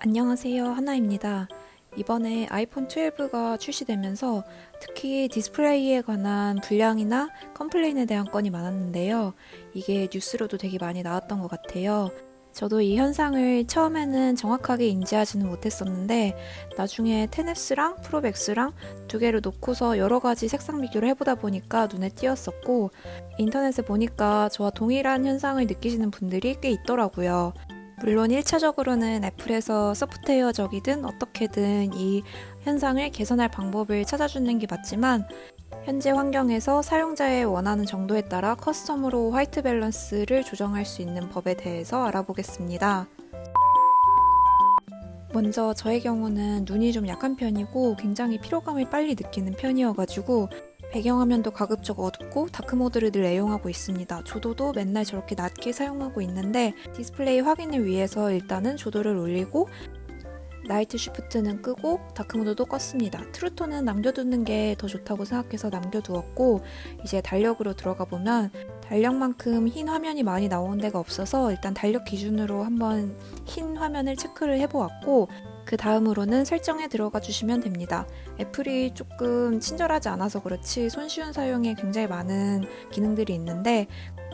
안녕하세요. 하나입니다. 이번에 아이폰 12가 출시되면서 특히 디스플레이에 관한 불량이나 컴플레인에 대한 건이 많았는데요. 이게 뉴스로도 되게 많이 나왔던 것 같아요. 저도 이 현상을 처음에는 정확하게 인지하지는 못했었는데 나중에 10S랑 프로맥스랑 두 개를 놓고서 여러 가지 색상 비교를 해보다 보니까 눈에 띄었었고 인터넷에 보니까 저와 동일한 현상을 느끼시는 분들이 꽤 있더라고요. 물론 1차적으로는 애플에서 소프트웨어적이든 어떻게든 이 현상을 개선할 방법을 찾아주는 게 맞지만 현재 환경에서 사용자의 원하는 정도에 따라 커스텀으로 화이트 밸런스를 조정할 수 있는 법에 대해서 알아보겠습니다. 먼저 저의 경우는 눈이 좀 약한 편이고 굉장히 피로감을 빨리 느끼는 편이어가지고 배경화면도 가급적 어둡고 다크모드를 늘 애용하고 있습니다. 조도도 맨날 저렇게 낮게 사용하고 있는데 디스플레이 확인을 위해서 일단은 조도를 올리고 나이트 쉬프트는 끄고 다크모드도 껐습니다. 트루톤은 남겨두는 게 더 좋다고 생각해서 남겨두었고 이제 달력으로 들어가 보면 달력만큼 흰 화면이 많이 나오는 데가 없어서 일단 달력 기준으로 한번 흰 화면을 체크를 해보았고 그 다음으로는 설정에 들어가 주시면 됩니다. 애플이 조금 친절하지 않아서 그렇지 손쉬운 사용에 굉장히 많은 기능들이 있는데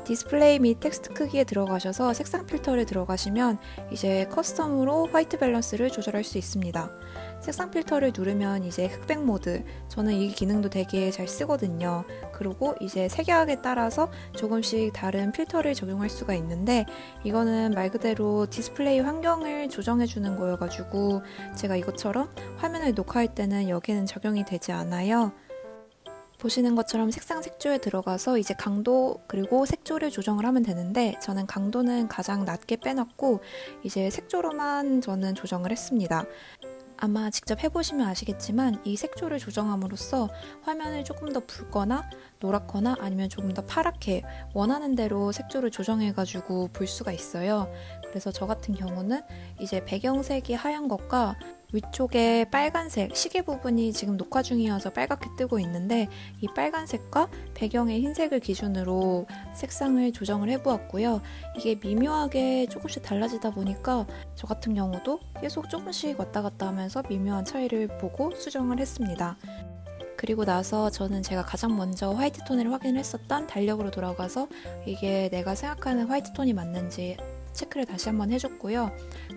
디스플레이 및 텍스트 크기에 들어가셔서 색상 필터를 들어가시면 이제 커스텀으로 화이트 밸런스를 조절할 수 있습니다. 색상 필터를 누르면 이제 흑백 모드, 저는 이 기능도 되게 잘 쓰거든요. 그리고 이제 색약에 따라서 조금씩 다른 필터를 적용할 수가 있는데 이거는 말 그대로 디스플레이 환경을 조정해 주는 거여가지고 제가 이것처럼 화면을 녹화할 때는 여기는 적용이 되지 않아요. 보시는 것처럼 색상 색조에 들어가서 이제 강도 그리고 색조를 조정을 하면 되는데 저는 강도는 가장 낮게 빼놨고 이제 색조로만 저는 조정을 했습니다. 아마 직접 해보시면 아시겠지만 이 색조를 조정함으로써 화면을 조금 더 붉거나 노랗거나 아니면 조금 더 파랗게 원하는 대로 색조를 조정해가지고 볼 수가 있어요. 그래서 저 같은 경우는 이제 배경색이 하얀 것과 위쪽에 빨간색 시계 부분이 지금 녹화 중이어서 빨갛게 뜨고 있는데 이 빨간색과 배경의 흰색을 기준으로 색상을 조정을 해보았고요. 이게 미묘하게 조금씩 달라지다 보니까 저 같은 경우도 계속 조금씩 왔다 갔다 하면서 미묘한 차이를 보고 수정을 했습니다. 그리고 나서 저는 제가 가장 먼저 화이트 톤을 확인을 했었던 달력으로 돌아가서 이게 내가 생각하는 화이트 톤이 맞는지 체크를 다시 한번 해줬고요.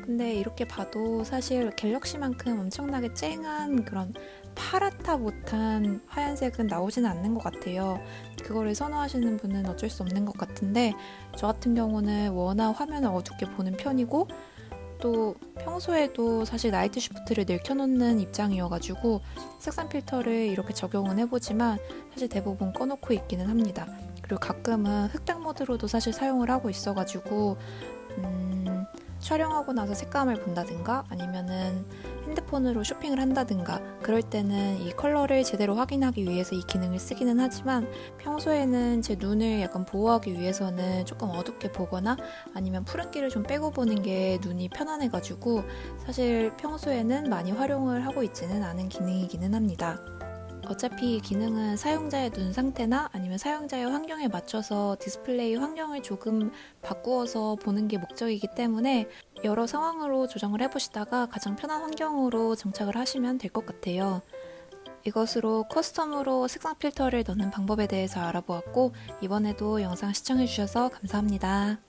근데 이렇게 봐도 사실 갤럭시만큼 엄청나게 쨍한 그런 파랗다 못한 하얀색은 나오지는 않는 것 같아요. 그거를 선호하시는 분은 어쩔 수 없는 것 같은데 저 같은 경우는 워낙 화면을 어둡게 보는 편이고 또 평소에도 사실 나이트 쉬프트를 늘 켜놓는 입장이어가지고 색상 필터를 이렇게 적용은 해보지만 사실 대부분 꺼놓고 있기는 합니다. 그리고 가끔은 흑백 모드로도 사실 사용을 하고 있어가지고 음, 촬영하고 나서 색감을 본다든가 아니면은 핸드폰으로 쇼핑을 한다든가 그럴 때는 이 컬러를 제대로 확인하기 위해서 이 기능을 쓰기는 하지만 평소에는 제 눈을 약간 보호하기 위해서는 조금 어둡게 보거나 아니면 푸른기를 좀 빼고 보는 게 눈이 편안해가지고 사실 평소에는 많이 활용을 하고 있지는 않은 기능이기는 합니다. 어차피 이 기능은 사용자의 눈 상태나 아니면 사용자의 환경에 맞춰서 디스플레이 환경을 조금 바꾸어서 보는 게 목적이기 때문에 여러 상황으로 조정을 해보시다가 가장 편한 환경으로 정착을 하시면 될 것 같아요. 이것으로 커스텀으로 색상 필터를 넣는 방법에 대해서 알아보았고 이번에도 영상 시청해주셔서 감사합니다.